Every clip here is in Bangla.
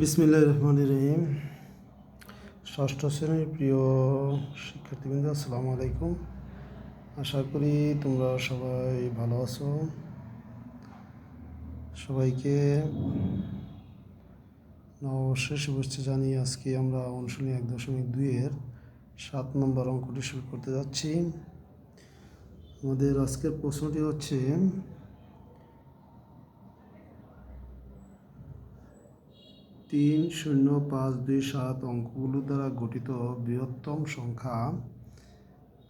বিসমিল্লাহ রহমান রহিম। ষষ্ঠ শ্রেণির প্রিয় শিক্ষার্থীবৃন্দ, আসসালামু আলাইকুম। আশা করি তোমরা সবাই ভালো আছো। সবাইকে নববর্ষের শুভেচ্ছা জানিয়ে আজকে আমরা অনুশীলনী এক দশমিক দুইয়ের সাত নম্বর অঙ্কটি শুরু করতে যাচ্ছি। আমাদের আজকের প্রশ্নটি হচ্ছে তিন শূন্য পাঁচ দুই সাত অঙ্কগুলো দ্বারা গঠিত বৃহত্তম সংখ্যা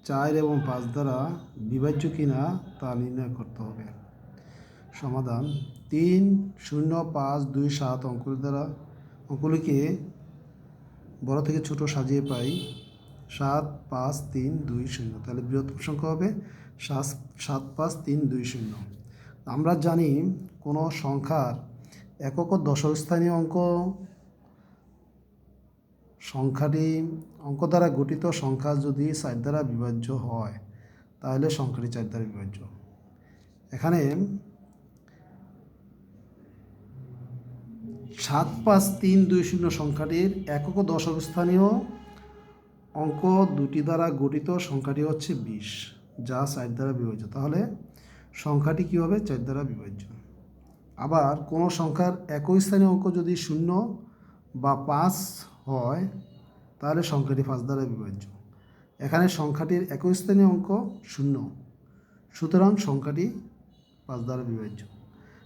চার এবং পাঁচ দ্বারা বিভাজ্য কিনা তা নির্ণয় করতে হবে। সমাধান তিন শূন্য পাঁচ দুই সাত অঙ্কগুলো দ্বারা, অঙ্কগুলিকে বড় থেকে ছোট সাজিয়ে পাই সাত পাঁচ তিন দুই শূন্য। তাহলে বৃহত্তম সংখ্যা হবে সাত সাত পাঁচ তিন দুই শূন্য। আমরা জানি কোনো সংখ্যার একক ও দশক স্থানীয় অঙ্ক সংখ্যাটি অঙ্ক দ্বারা গঠিত সংখ্যা যদি চার দ্বারা বিভাজ্য হয়, তাহলে সংখ্যাটি চার দ্বারা বিভাজ্য। এখানে সাত পাঁচ তিন দুই শূন্য সংখ্যাটির একক ও দশক স্থানীয় অঙ্ক দুটি দ্বারা গঠিত সংখ্যাটি হচ্ছে বিশ, যা চার দ্বারা বিভাজ্য। তাহলে সংখ্যাটি কী হবে? চার দ্বারা বিভাজ্য। আবার কোনো সংখ্যার একই স্থানীয় অঙ্ক যদি শূন্য বা পাঁচ হয়, তাহলে সংখ্যাটি পাঁচ দ্বারা বিভাজ্য। এখানে সংখ্যাটির একই স্থানীয় অঙ্ক শূন্য, সুতরাং সংখ্যাটি পাঁচ দ্বারা বিভাজ্য।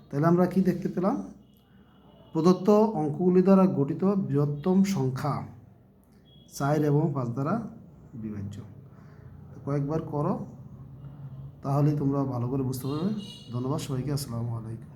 তাহলে আমরা কি দেখতে পেলাম? প্রদত্ত অঙ্কগুলি দ্বারা গঠিত বৃহত্তম সংখ্যা চার এবং পাঁচ দ্বারা বিভাজ্য। কয়েকবার করো তাহলে তোমরা ভালো করে বুঝতে পারবে। ধন্যবাদ সবাইকে, আসসালামু আলাইকুম।